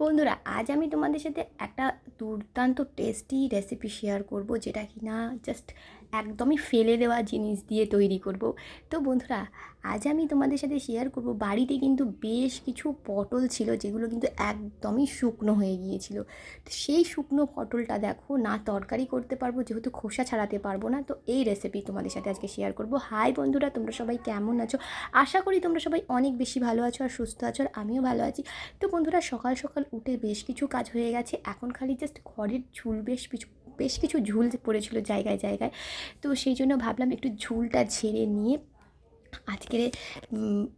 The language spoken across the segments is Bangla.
বন্ধুরা, আজ আমি তোমাদের সাথে একটা দুর্দান্ত টেস্টি রেসিপি শেয়ার করব, যেটা কি না জাস্ট একদমই ফেলে দেওয়া জিনিস দিয়ে তৈরি করব। তো বন্ধুরা, আজ আমি তোমাদের সাথে শেয়ার করব, বাড়িতে কিন্তু বেশ কিছু পটল ছিল যেগুলো কিন্তু একদমই শুকনো হয়ে গিয়েছিল। সেই শুকনো পটলটা দেখো, না তরকারি করতে পারব, যেহেতু খোসা ছাড়াতে পারব না, তো এই রেসিপি তোমাদের সাথে আজকে শেয়ার করব। হাই বন্ধুরা, তোমরা সবাই কেমন আছো? আশা করি তোমরা সবাই অনেক বেশি ভালো আছো আর সুস্থ আছো আর আমিও ভালো আছি। তো বন্ধুরা, সকাল সকাল উঠে বেশ কিছু কাজ হয়ে গেছে, এখন খালি জাস্ট ঘরের ঝুল বেশ কিছু বেশ কিছু ঝুল পড়েছিল জায়গায় জায়গায়। তো সেই জন্য ভাবলাম একটু ঝুলটা ঝেড়ে নিয়ে আজকের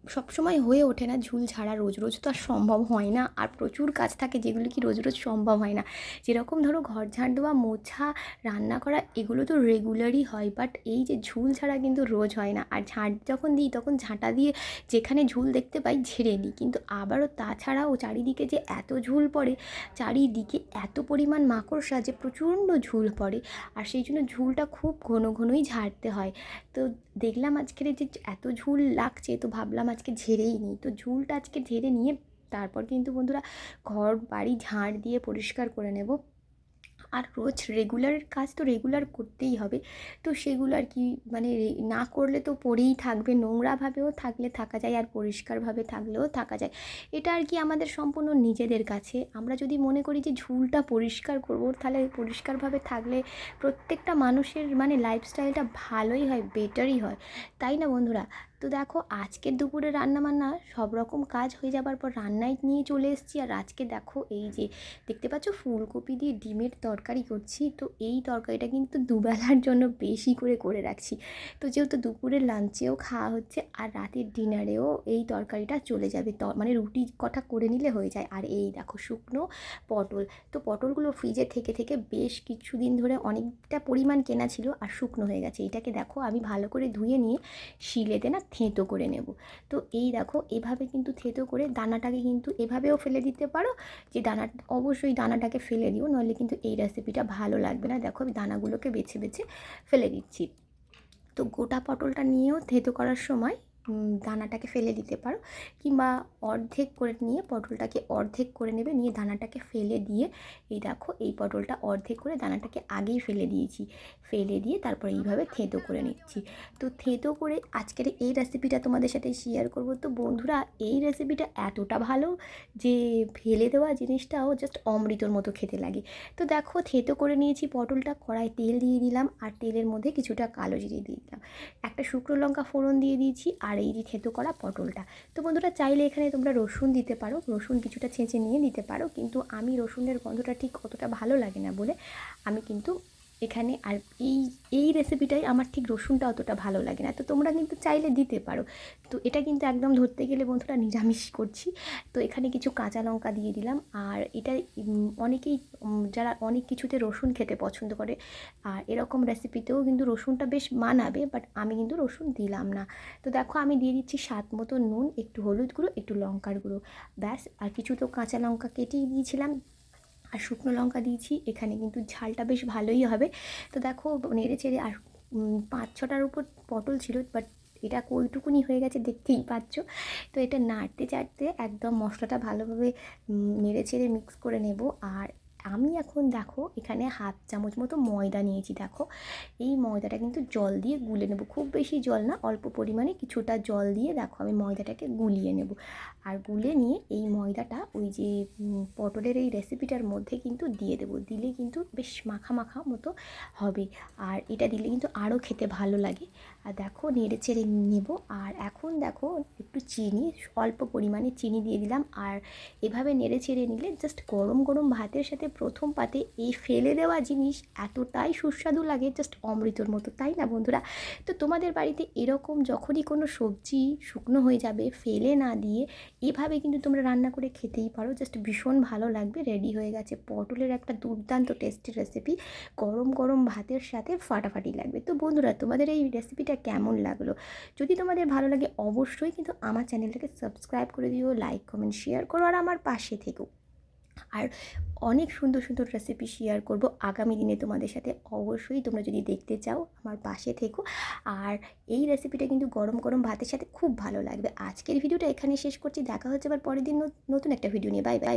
সবসময় হয়ে ওঠে না, ঝুল ঝাড়া রোজ রোজ তো আর সম্ভব হয় না। আর প্রচুর কাজ থাকে যেগুলো কি রোজ রোজ সম্ভব হয় না। যেরকম ধরো ঘর ঝাড় দেওয়া, মোছা, রান্না করা, এগুলো তো রেগুলারই হয় বাট এই যে ঝুল ছাড়া কিন্তু রোজ হয় না। আর ঝাঁট যখন দিই, তখন ঝাঁটা দিয়ে যেখানে ঝুল দেখতে পাই, ঝেড়ে নিই। কিন্তু আবারও তাছাড়াও চারিদিকে যে এত ঝুল পড়ে, চারিদিকে এত পরিমাণ মাকড়সা যে প্রচণ্ড ঝুল পড়ে। আর সেই জন্য ঝুলটা খুব ঘন ঘনই ঝাড়তে হয়। তো দেখলাম আজকের যে এত ঝুল লাগছে, তো ভাবলাম আজকে ঝেড়েই নিই। তো ঝুলটা আজকে ঝেড়ে নিয়ে তারপর কিন্তু বন্ধুরা ঘর, বাড়ি ঝাড় দিয়ে পরিষ্কার করে নেব। আর রোজ রেগুলারের কাজ তো রেগুলার করতেই হবে। তো সেগুলো আর কি মানে না করলে তো পরেই থাকবে, নোংরাভাবেও থাকলে থাকা যায় আর পরিষ্কারভাবে থাকলেও থাকা যায়। এটা আর কি আমাদের সম্পূর্ণ নিজেদের কাছে। আমরা যদি মনে করি যে ঝুলটা পরিষ্কার করব, তাহলে পরিষ্কারভাবে থাকলে প্রত্যেকটা মানুষের মানে লাইফস্টাইলটা ভালোই হয় বেটারই হয়। তাই না বন্ধুরা? তো দেখো, আজকের দুপুরে রান্না বান্না সব রকম কাজ হয়ে যাবার পর রান্নায় নিয়ে চলে এসেছি। আর আজকে দেখো, এই যে দেখতে পাচ্ছ, ফুলকপি দিয়ে ডিমের তরকারি করছি। তো এই তরকারিটা কিন্তু দুবেলার জন্য বেশি করে করে রাখছি। তো যেহেতু দুপুরের লাঞ্চেও খাওয়া হচ্ছে, আর রাতের ডিনারেও এই তরকারিটা চলে যাবে। ত মানে রুটি কটা করে নিলে হয়ে যায়। আর এই দেখো, শুকনো পটল। তো পটলগুলো ফ্রিজে থেকে থেকে বেশ কিছুদিন ধরে অনেকটা পরিমাণ কেনা ছিল, আর শুকনো হয়ে গেছে। এটাকে দেখো, আমি ভালো করে ধুয়ে নিয়ে শিলেতে না থেঁতো করে নেব। তো এই দেখো, এভাবে কিন্তু থেঁতো করে দানাটাকে কিন্তু এভাবেও ফেলে দিতে পারো যে দানা, অবশ্যই দানাটাকে ফেলে দিও, নইলে কিন্তু এই রেসিপিটা ভালো লাগবে না। দেখো, আমি দানাগুলোকে বেছে বেছে ফেলে দিচ্ছি। তো গোটা পটলটা নিয়েও থেঁতো করার সময় দানাটাকে ফেলে দিতে পারো। কিংবা অর্ধেক করে নিয়ে পটলটাকে অর্ধেক করে নেবে, নিয়ে দানাটাকে ফেলে দিয়ে, এই দেখো এই পটলটা অর্ধেক করে দানাটাকে আগেই ফেলে দিয়েছি। ফেলে দিয়ে তারপর এইভাবে থেঁতো করে নিচ্ছি। তো থেঁতো করে আজকের এই রেসিপিটা তোমাদের সাথে শেয়ার করব। তো বন্ধুরা, এই রেসিপিটা এতটা ভালো যে ফেলে দেওয়া জিনিসটাও জাস্ট অমৃতর মতো খেতে লাগে। তো দেখো থেঁতো করে নিয়েছি পটলটা কড়াই তেল দিয়ে দিলাম আর তেলের মধ্যে কিছুটা কালো জিরে দিয়ে দিলাম। একটা শুকনো লঙ্কা ফোড়ন দিয়ে দিয়েছি আর এই যে থেতো করা পটলটা। তো বন্ধুরা, চাইলে এখানে তোমরা রসুন দিতে পারো। রসুন কিছুটা ছেঁচে নিয়ে দিতে পারো। কিন্তু আমি রসুনের গন্ধটা ঠিক অতটা ভালো লাগে না বলে আমি কিন্তু এখানে আর এই এই রেসিপিটাই আমার ঠিক রসুনটা অতটা ভালো লাগে না। তো তোমরা কিন্তু চাইলে দিতে পারো। তো এটা কিন্তু একদম ধরতে গেলে বন্ধুরা নিরামিষ করছি। তো এখানে কিছু কাঁচা লঙ্কা দিয়ে দিলাম। আর এটা অনেকেই যারা অনেক কিছুতে রসুন খেতে পছন্দ করে, আর এরকম রেসিপিতেও কিন্তু রসুনটা বেশ মানাবে বাট আমি কিন্তু রসুন দিলাম না। তো দেখো, আমি দিয়ে দিচ্ছি স্বাদ মতো নুন, একটু হলুদ গুঁড়ো, একটু লঙ্কার গুঁড়ো। ব্যাস, আর কিছু তো কাঁচা লঙ্কা কেটেই দিয়েছিলাম। আর শুকনো লঙ্কা দিয়েছি, এখানে কিন্তু ঝালটা বেশ ভালোই হবে। তো দেখো, নেড়ে চেড়ে আর পাঁচ ছটার উপর পটল ছিল বাট এটা কইটুকুনি হয়ে গেছে, দেখতেই পাচ্ছ। তো এটা নাড়তে চাড়তে একদম মশলাটা ভালোভাবে নেড়ে চেড়ে মিক্স করে নেব। আর আমি এখন দেখো এখানে হাত চামচ মতো ময়দা নিয়েছি, দেখো। এই ময়দাটা কিন্তু জল দিয়ে গুলে নেব। খুব বেশি জল না, অল্প পরিমাণে কিছুটা জল দিয়ে দেখো আমি ময়দাটাকে গুলিয়ে নেব। আর গুলে নিয়ে এই ময়দাটা ওই যে পটলের এই রেসিপিটার মধ্যে কিন্তু দিয়ে দেবো। দিলে কিন্তু বেশ মাখা মাখা মতো হবে। আর এটা দিলে কিন্তু আরও খেতে ভালো লাগে। আর দেখো, নেড়ে চেড়ে নেব। আর এখন দেখো, একটু চিনি, অল্প পরিমাণে চিনি দিয়ে দিলাম। আর এভাবে নেড়ে চেড়ে নিলে জাস্ট গরম গরম ভাতের সাথে প্রথম পাতে এই ফেলে দেওয়া জিনিস এতটাই সুস্বাদু লাগে জাস্ট অমৃতর মতো, তাই না বন্ধুরা? তো তোমাদের বাড়িতে এরকম যখনই কোনো সবজি শুকনো হয়ে যাবে, ফেলে না দিয়ে এভাবে কিন্তু তোমরা রান্না করে খেতেই পারো জাস্ট ভীষণ ভালো লাগবে রেডি হয়ে গেছে। পটলের একটা দুর্দান্ত টেস্টি রেসিপি গরম গরম ভাতের সাথে ফাটাফাটি লাগবে। তো বন্ধুরা, তোমাদের এই রেসিপিটা কেমন লাগল? যদি তোমাদের ভালো লাগে অবশ্যই কিন্তু আমার চ্যানেলটাকে সাবস্ক্রাইব করে দিও লাইক কমেন্ট শেয়ার করো, আর আমার পাশে থেকো। আর অনেক সুন্দর সুন্দর রেসিপি শেয়ার করব আগামী দিনে তোমাদের সাথে। অবশ্যই তোমরা যদি দেখতে চাও আমার পাশে থেকো। আর এই রেসিপিটা কিন্তু গরম গরম ভাতের সাথে খুব ভালো লাগবে। আজকের ভিডিওটা এখানে শেষ করছি। দেখা হচ্ছে আবার পরের দিন নতুন একটা ভিডিও নিয়ে। Bye bye